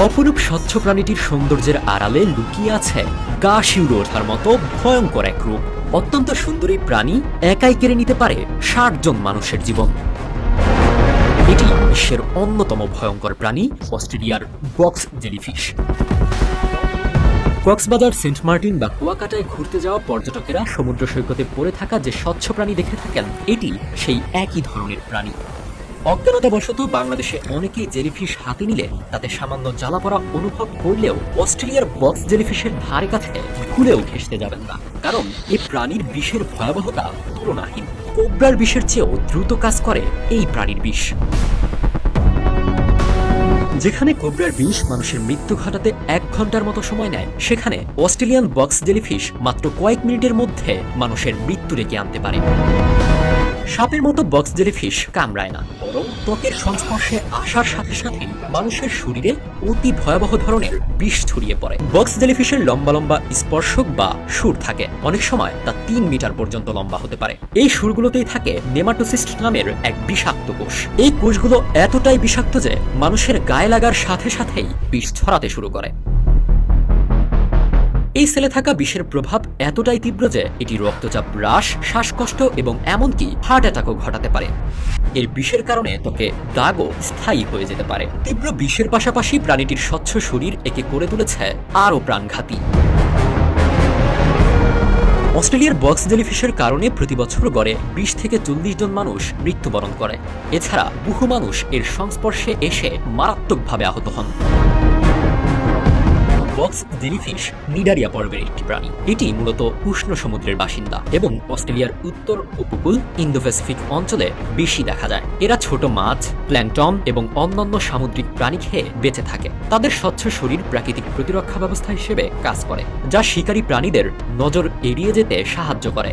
অপরূপ স্বচ্ছ প্রাণীটির সৌন্দর্যের আড়ালে লুকিয়ে আছে গা শিউরে ওঠার মতো ভয়ঙ্কর এক রূপ। অত্যন্ত সুন্দরী প্রাণী একাই কেড়ে নিতে পারে ষাট জন মানুষের জীবন। এটি বিশ্বের অন্যতম ভয়ঙ্কর প্রাণী, অস্ট্রেলিয়ার box jellyfish. Cox's Bazar Saint Martin বা কুয়াকাটায় ঘুরতে যাওয়া পর্যটকেরা সমুদ্র সৈকতে পড়ে থাকা যে স্বচ্ছ প্রাণী দেখে থাকেন, এটি সেই একই ধরনের প্রাণী। অজ্ঞানতাবশত বাংলাদেশে অনেকেই জেলিফিশ হাতে নিলে তাতে সামান্য জ্বালা পড়া অনুভব করলেও অস্ট্রেলিয়ার বক্স জেলিফিশের ধারে কাছে ভুলেও ঘেসতে যাবেন না। কারণ এই প্রাণীর বিষের ভয়াবহতা তুলনাহীন। কোবরার বিষের চেয়েও দ্রুত কাজ করে এই প্রাণীর বিষ। যেখানে কোবরার বিষ মানুষের মৃত্যু ঘটাতে এক ঘণ্টার মতো সময় নেয়, সেখানে অস্ট্রেলিয়ান বক্স জেলিফিশ মাত্র কয়েক মিনিটের মধ্যে মানুষের মৃত্যু ডেকে আনতে পারে। সাপের মতো বক্স জেলিফিশ কামড়ায় না। বরং ত্বকের সংস্পর্শে আসার সাথে সাথে মানুষের শরীরে অতি ভয়াবহ ধরনের বিষ ছড়িয়ে পড়ে। বক্স জেলিফিশের লম্বা লম্বা স্পর্শক বা সুর থাকে। অনেক সময় তা তিন মিটার পর্যন্ত লম্বা হতে পারে। এই সুরগুলোতেই থাকে নেমাটোসিস্ট নামের এক বিষাক্ত কোষ। এই কোষগুলো এতটাই বিষাক্ত যে মানুষের গায়ে লাগার সাথে সাথেই বিষ ছড়াতে শুরু করে। এই সেলে থাকা বিষের প্রভাব এতটাই তীব্র যে এটি রক্তচাপ হ্রাস, শ্বাসকষ্ট এবং এমনকি হার্ট অ্যাটাকও ঘটাতে পারে। এর বিষের কারণে ত্বকে দাগও স্থায়ী হয়ে যেতে পারে। তীব্র বিষের পাশাপাশি প্রাণীটির স্বচ্ছ শরীর একে করে তুলেছে আরও প্রাণঘাতী। অস্ট্রেলিয়ার বক্স জেলিফিশের কারণে প্রতি বছর গড়ে বিশ থেকে চল্লিশ জন মানুষ মৃত্যুবরণ করে। এছাড়া বহু মানুষ এর সংস্পর্শে এসে মারাত্মকভাবে আহত হন। বক্স জেলিফিশ নিডারিয়া পর্বের একটি প্রাণী। এটি মূলত উষ্ণ সমুদ্রের বাসিন্দা এবং অস্ট্রেলিয়ার উত্তর উপকূল ইন্দো প্যাসিফিক অঞ্চলে বেশি দেখা যায়। এরা ছোট মাছ, প্ল্যাংটন এবং অন্যান্য সামুদ্রিক প্রাণী খেয়ে বেঁচে থাকে। তাদের স্বচ্ছ শরীর প্রাকৃতিক প্রতিরক্ষা ব্যবস্থা হিসেবে কাজ করে, যা শিকারী প্রাণীদের নজর এড়িয়ে যেতে সাহায্য করে।